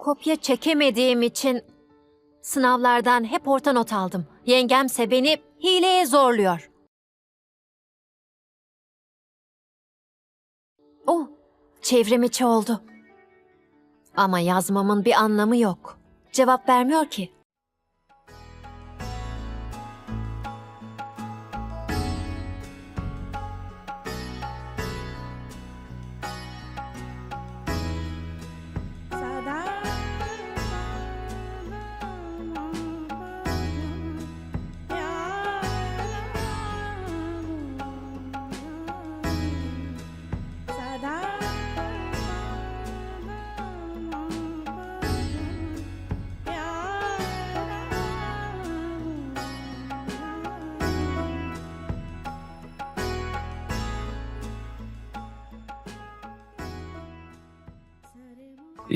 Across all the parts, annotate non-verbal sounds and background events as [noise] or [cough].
Kopya çekemediğim için sınavlardan hep orta not aldım. Yengemse beni hileye zorluyor. Oh, çevrim içi oldu. Ama yazmamın bir anlamı yok. Cevap vermiyor ki.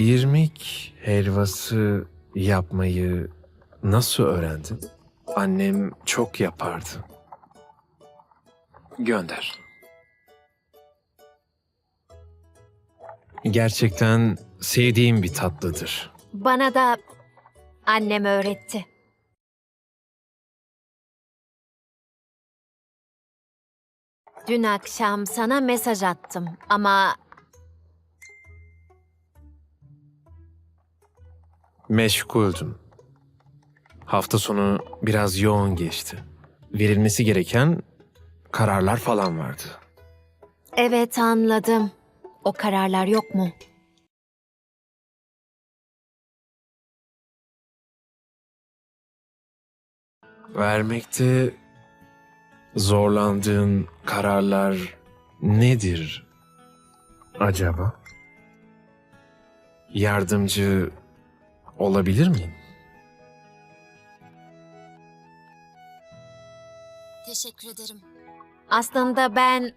İrmik helvası yapmayı nasıl öğrendin? Annem çok yapardı. Gönder. Gerçekten sevdiğim bir tatlıdır. Bana da annem öğretti. Dün akşam sana mesaj attım ama Meşguldüm. Hafta sonu biraz yoğun geçti. Verilmesi gereken kararlar falan vardı. evet anladım. O kararlar yok mu? Vermekte zorlandığın kararlar nedir acaba? Yardımcı olabilir miyim? Teşekkür ederim. Aslında ben...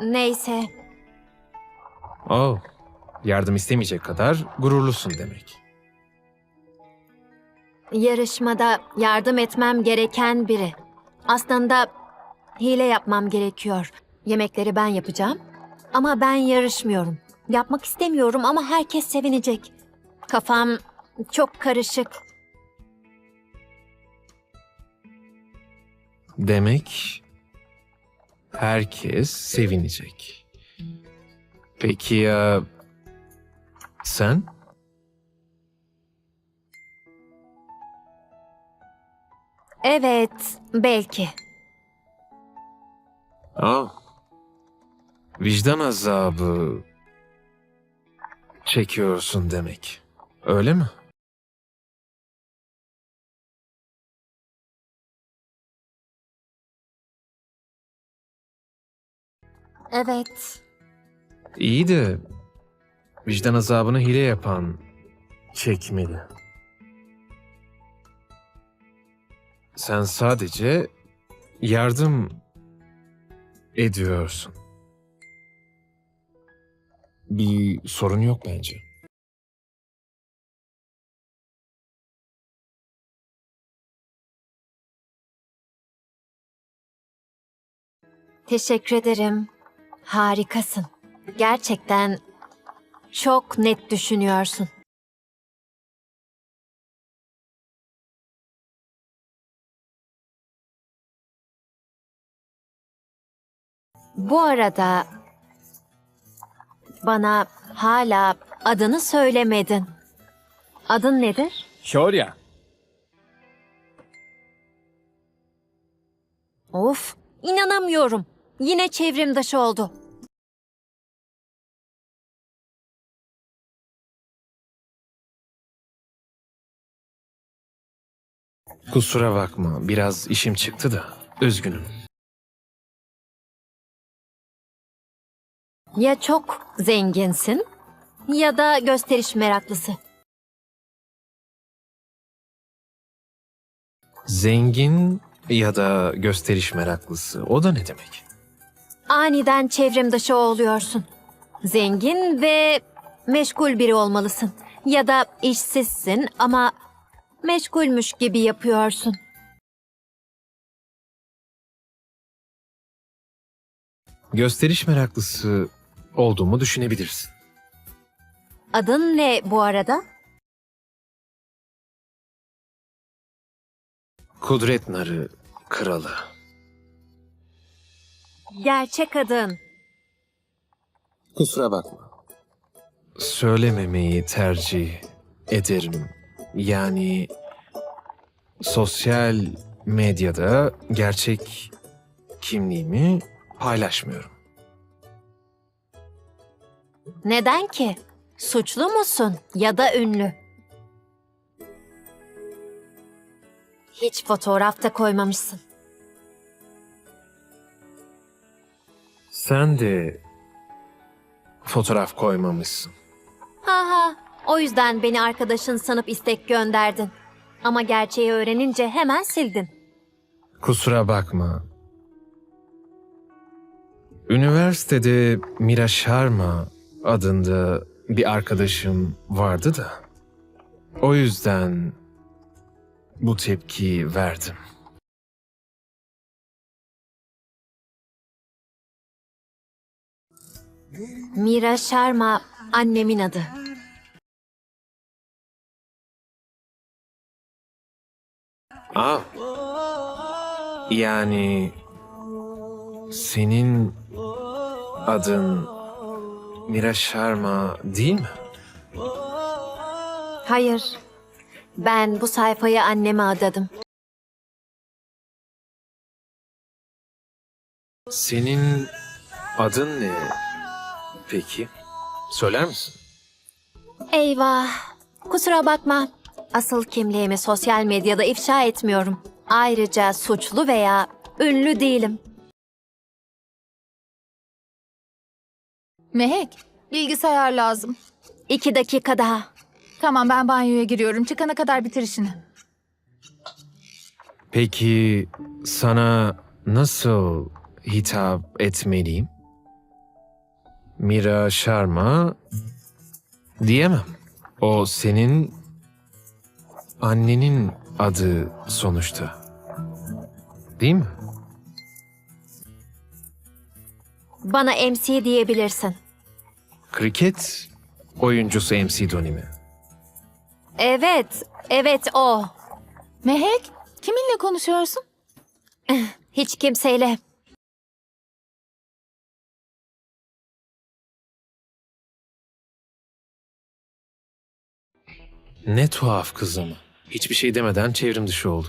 Neyse. Oh, yardım istemeyecek kadar gururlusun demek. Yarışmada yardım etmem gereken biri. Aslında hile yapmam gerekiyor. Yemekleri ben yapacağım. Ama ben yarışmıyorum. Yapmak istemiyorum ama herkes sevinecek. Kafam çok karışık. Demek herkes sevinecek. Peki ya sen? Evet, belki. Aa, vicdan azabı çekiyorsun demek. Öyle mi? Evet. İyi de vicdan azabını hile yapan çekmeli. Sen sadece yardım ediyorsun. Bir sorun yok bence. Teşekkür ederim. Harikasın. Gerçekten çok net düşünüyorsun. Bu arada bana hala adını söylemedin. Adın nedir? Şorya. Of, inanamıyorum. Yine çevrim dışı oldu. Kusura bakma, biraz işim çıktı da. Üzgünüm. Ya çok zenginsin ya da gösteriş meraklısı. Zengin ya da gösteriş meraklısı. O da ne demek? Aniden çevrim dışı oluyorsun. Zengin ve meşgul biri olmalısın. Ya da işsizsin ama meşgulmüş gibi yapıyorsun. Gösteriş meraklısı olduğumu düşünebilirsin. Adın ne bu arada? Kudret Narı Kralı. Gerçek adın. Kusura bakma. Söylememeyi tercih ederim. Yani sosyal medyada gerçek kimliğimi paylaşmıyorum. Neden ki? Suçlu musun ya da ünlü? Hiç fotoğrafta koymamışsın. Sen de fotoğraf koymamışsın. Ha ha, o yüzden beni arkadaşın sanıp istek gönderdin. Ama gerçeği öğrenince hemen sildin. Kusura bakma. Üniversitede Mira Sharma adında bir arkadaşım vardı da. O yüzden bu tepkiyi verdim. Mira Sharma annemin adı. Aa. Yani senin adın Mira Sharma değil mi? Hayır. Ben bu sayfayı anneme adadım. Senin adın ne peki? Söyler misin? Eyvah. Kusura bakma. Asıl kimliğimi sosyal medyada ifşa etmiyorum. Ayrıca suçlu veya ünlü değilim. Mehek, bilgisayar lazım. İki dakika daha. Tamam ben banyoya giriyorum. Çıkana kadar bitir işini. Peki sana nasıl hitap etmeliyim? Mira Sharma diyemem. O senin annenin adı sonuçta. Değil mi? Bana MC diyebilirsin. Kriket oyuncusu MC Dhoni mi? Evet, evet o. Mehek, kiminle konuşuyorsun? [laughs] Hiç kimseyle. Ne tuhaf kızım. Hiçbir şey demeden çevrim dışı oldu.